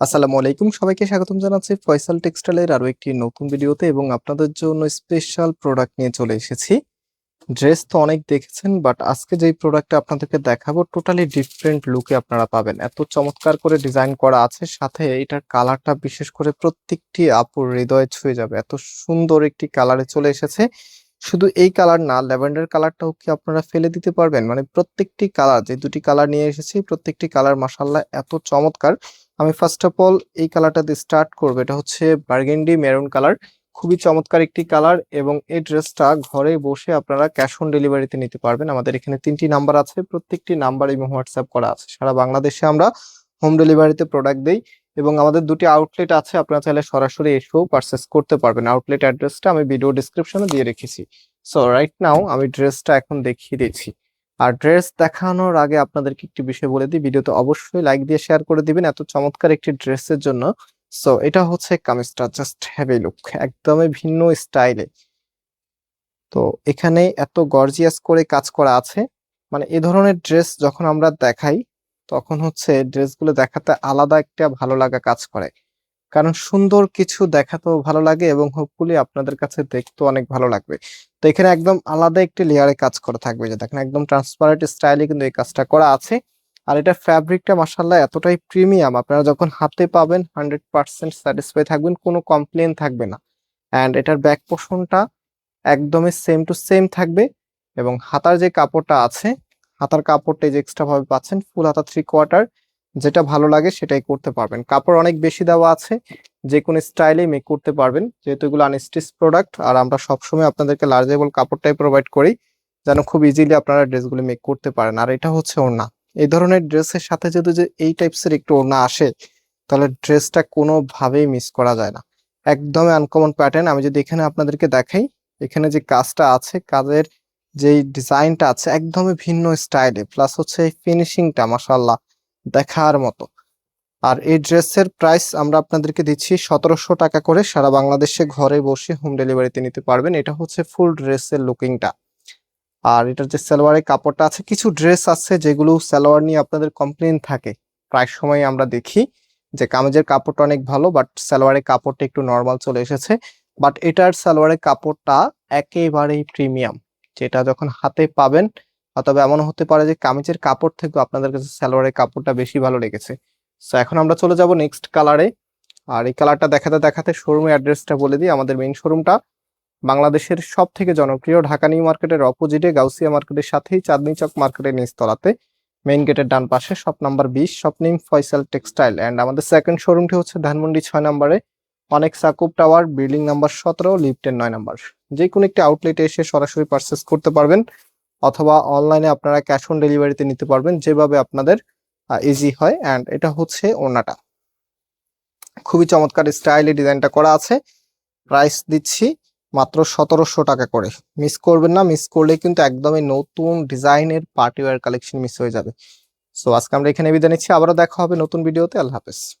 আসসালামু আলাইকুম। সবাইকে স্বাগতম জানাচ্ছি ফয়সাল টেক্সটাইলের আরও একটি নতুন ভিডিওতে এবং আপনাদের জন্য স্পেশাল প্রোডাক্ট নিয়ে চলে এসেছি। ড্রেস তো অনেক দেখেছেন বাট আজকে যেই প্রোডাক্টটা আপনাদেরকে দেখাবো টোটালি ডিফারেন্ট লুকে আপনারা পাবেন। এত চমৎকার করে ডিজাইন করা আছে, সাথে এটার কালারটা বিশেষ করে প্রত্যেকটি আপুর হৃদয়ে ছুঁয়ে যাবে। এত সুন্দর একটি কালারে চলে এসেছে। শুধু এই কালার না, ল্যাভেন্ডার কালারটাও কি আপনারা ফেলে দিতে পারবেন? মানে প্রত্যেকটি কালার যে দুটি কালার নিয়ে এসেছি, প্রত্যেকটি কালার মাসাল্লাহ এত চমৎকার। আমি ফার্স্ট অফ অল এই কালারটা দিয়ে স্টার্ট করব। এটা হচ্ছে বার্গেন্ডি মেরুন কালার খুবই চমৎকার একটি কালার এবং এই ড্রেসটা ঘরে বসে আপনারা ক্যাশ অন ডেলিভারিতে নিতে পারবেন। আমাদের এখানে তিনটি নাম্বার আছে, প্রত্যেকটি নাম্বার এবং হোয়াটসঅ্যাপ করা আছে। সারা বাংলাদেশে আমরা হোম ডেলিভারিতে প্রোডাক্ট দেই এবং আমাদের দুটি আউটলেট আছে, আপনারা চাইলে সরাসরি এসেও পারচেস করতে পারবেন। আউটলেট অ্যাড্রেসটা আমি ভিডিও ডিসক্রিপশনে দিয়ে রেখেছি। সো রাইট নাও আমি ড্রেসটা এখন দেখিয়ে দিচ্ছি। আর ড্রেস দেখানোর আগে আপনাদেরকে একটি বিষয় বলে দিই, ভিডিওতে অবশ্যই লাইক দিয়ে শেয়ার করে দিবেন, এত চমৎকার একটি ড্রেসের জন্য। সো এটা হচ্ছে কামিজটা জাস্ট হ্যাভি লুক একদমই ভিন্ন স্টাইলে। তো এখানে এত গর্জিয়াস করে কাজ করা আছে। মানে এ ধরনের ড্রেস যখন আমরা দেখাই, তখন হচ্ছে ড্রেসগুলো দেখাতে আলাদা একটা ভালো লাগা কাজ করে। কারণ সুন্দর কিছু দেখাতেও ভালো লাগে এবং হোপফুলি আপনাদের কাছে দেখতেও অনেক ভালো লাগবে। তো এখানে একদম আলাদা একটি লেয়ারে কাজ করা থাকবে যে দেখেন একদম ট্রান্সপারেন্ট স্টাইলে কিন্তু এই কাজটা করা আছে। আর এটা ফ্যাব্রিকটা মাসাল্লাহ এতটাই প্রিমিয়াম আপনারা যখন হাতে পাবেন হান্ড্রেড পার্সেন্ট স্যাটিসফাই থাকবেন, কোনো কমপ্লেন থাকবে না। অ্যান্ড এটার ব্যাক পোর্শনটা একদমই সেম টু সেম থাকবে এবং হাতার যে কাপড়টা আছে, হাতার কাপড়টা যে এক্সট্রা ভাবে পাচ্ছেন ফুল হাতা থ্রি কোয়ার্টার যেটা ভালো লাগে সেটাই করতে পারবেন। কাপড় অনেক বেশি দেওয়া আছে যে কোনো স্টাইলে মেক করতে পারবেন। যেহেতু এগুলো আনস্টিচ প্রোডাক্ট আর আমরা সবসময় আপনাদেরকে লার্জেবল কাপড়টাই প্রোভাইড করি, যেন খুব ইজিলি আপনারা ড্রেসগুলো মেক করতে পারেন। আর এটা হচ্ছে ওড়না। এই ধরনের ড্রেসের সাথে যদি যে এই টাইপসের একটু ওড়না আসে, তাহলে ড্রেসটা কোনোভাবেই মিস করা যায় না। একদমই আনকমন প্যাটার্ন আমি যদি এখানে আপনাদেরকে দেখাই, এখানে যে কাজটা আছে, কাজের যেই ডিজাইনটা আছে, একদমই ভিন্ন স্টাইলে প্লাস হচ্ছে এই ফিনিশিংটা মাসাল্লাহ দেখার মতো। আর এই ড্রেসের প্রাইস আমরা আপনাদেরকে দিচ্ছি সতেরোশো টাকা করে। সারা বাংলাদেশে ঘরে বসে হোম ডেলিভারিতে নিতে পারবেন। এটা হচ্ছে ফুল ড্রেসের লুকিংটা আর এটার যে সালোয়ারের কাপড়টা আছে, কিছু ড্রেস আছে যেগুলো সালোয়ার নিয়ে আপনাদের কমপ্লেন থাকে। প্রায় সময় আমরা দেখি যে কামিজের কাপড়টা অনেক ভালো বাট সালোয়ারের কাপড়টা একটু নর্মাল চলে এসেছে। বাট এটার সালোয়ারের কাপড়টা একেবারেই প্রিমিয়াম যেটা যখন হাতে পাবেন অথবা এমন হতে পারে যে কামিজের কাপড় থেকে আপনাদের কাছে সালোয়ারের কাপড়টা বেশি ভালো লেগেছে। সো এখন আমরা চলে যাব নেক্সট কালারে আর এই কালারটা দেখাতে দেখাতে শোরুমের অ্যাড্রেসটা বলে দিই। আমাদের মেইন শোরুমটা বাংলাদেশের সব থেকে জনপ্রিয় ঢাকা নিউ মার্কেটের অপোজিটে গাউসিয়া মার্কেটের সাথেই চাঁদনি চক মার্কেটের নিচতলাতে। মেইন গেটের ডান পাশে শপ নাম্বার বিশ shop name Faisal textile and আমাদের সেকেন্ড শোরুমটি হচ্ছে ধানমন্ডি ছয় নম্বরে। অনেক সাকুব টাওয়ার বিল্ডিং নাম্বার সতেরো লিফটের নয় নাম্বার। যে কোনো একটি আউটলেটে এসে সরাসরি পারচেস করতে পারবেন। অথবা অনলাইনে আপনারা ক্যাশ অন ডেলিভারিতে নিতে পারবেন, যেভাবে আপনাদের ইজি হয় অ্যান্ড এটা হচ্ছে ওনাটা খুবই চমৎকার স্টাইলে ডিজাইনটা করা আছে। প্রাইস দিচ্ছি মাত্র সতেরোশো টাকা করে। মিস করবেন না, মিস করলে কিন্তু একদমই নতুন ডিজাইনের পার্টি ওয়্যার কালেকশন মিস হয়ে যাবে। সো আজকে আমরা এখানে বিদায় নিচ্ছি। আবারও দেখা হবে নতুন ভিডিওতে। আল্লাহ হাফেজ।